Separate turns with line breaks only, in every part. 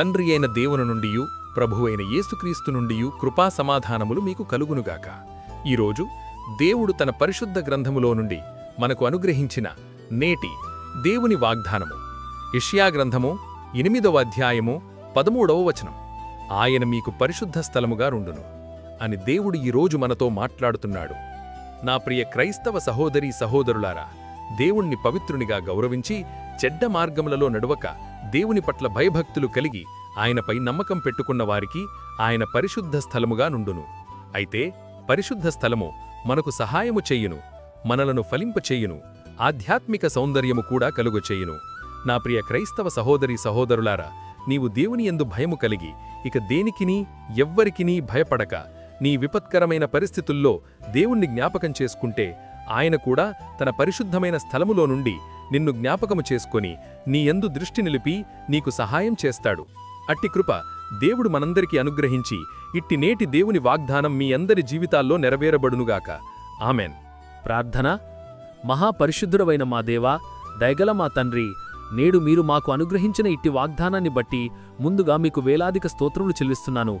తండ్రి అయిన దేవుని నుండియు ప్రభువైన యేసుక్రీస్తు నుండియు కృపా సమాధానములు మీకు కలుగునుగాక. ఈరోజు దేవుడు తన పరిశుద్ధ గ్రంథములో నుండి మనకు అనుగ్రహించిన నేటి దేవుని వాగ్దానము. ఇష్యా గ్రంథము ఎనిమిదవ అధ్యాయము పదమూడవ వచనం. ఆయన మీకు పరిశుద్ధ స్థలముగా రుండును అని దేవుడు ఈరోజు మనతో మాట్లాడుతున్నాడు. నా ప్రియ క్రైస్తవ సహోదరీ సహోదరులారా దేవుణ్ణి పవిత్రునిగా గౌరవించి చెడ్డ మార్గములలో నడువక దేవుని పట్ల భయభక్తులు కలిగి ఆయనపై నమ్మకం పెట్టుకున్న వారికి ఆయన పరిశుద్ధ స్థలముగా నుండును. అయితే పరిశుద్ధ స్థలము మనకు సహాయము చెయ్యును మనలను ఫలింపచేయును ఆధ్యాత్మిక సౌందర్యము కూడా కలుగుచేయును నా ప్రియ క్రైస్తవ సహోదరి సహోదరులారా నీవు దేవుని యందు భయము కలిగి ఇక దేనికినీ ఎవ్వరికినీ భయపడక. నీ విపత్కరమైన పరిస్థితుల్లో దేవుణ్ణి జ్ఞాపకం చేసుకుంటే ఆయన కూడా తన పరిశుద్ధమైన స్థలములో నుండి నిన్ను జ్ఞాపకము చేసుకొని నీ యందు దృష్టి నిలిపి నీకు సహాయం చేస్తాడు. అట్టి కృప దేవుడు మనందరికీ అనుగ్రహించి ఇట్టి నేటి దేవుని వాగ్దానం మీ అందరి జీవితాల్లో నెరవేరబడునుగాక. ఆమెన్.
ప్రార్థన. మహాపరిశుద్ధుడవైన మా దేవా దయగల మా తండ్రి నేడు మీరు మాకు అనుగ్రహించిన ఇట్టి వాగ్దానాన్ని బట్టి ముందుగా మీకు వేలాదిక స్తోత్రములు చెల్లిస్తున్నాను.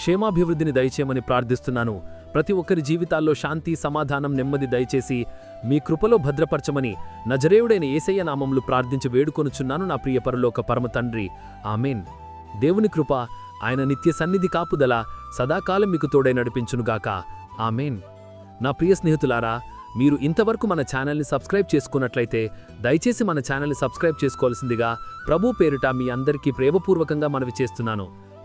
క్షేమాభివృద్ధిని దయచేయమని ప్రార్థిస్తున్నాను. ప్రతి ఒక్కరి జీవితాల్లో శాంతి సమాధానం నెమ్మది దయచేసి మీ కృపలో భద్రపరచమని నజరేయుడైన ఏసయ్య నామములు ప్రార్థించి వేడుకొనుచున్నాను నా ప్రియ పరలోక పరమ తండ్రి. ఆమెన్. దేవుని కృప ఆయన నిత్య సన్నిధి కాపుదల సదాకాలం మీకు తోడై నడిపించునుగాక ఆమెన్. నా ప్రియ స్నేహితులారా మీరు ఇంతవరకు మన ఛానల్ని సబ్స్క్రైబ్ చేసుకున్నట్లయితే దయచేసి మన ఛానల్ని సబ్స్క్రైబ్ చేసుకోవాల్సిందిగా ప్రభు పేరిట మీ అందరికీ ప్రేమపూర్వకంగా మనవి చేస్తున్నాను.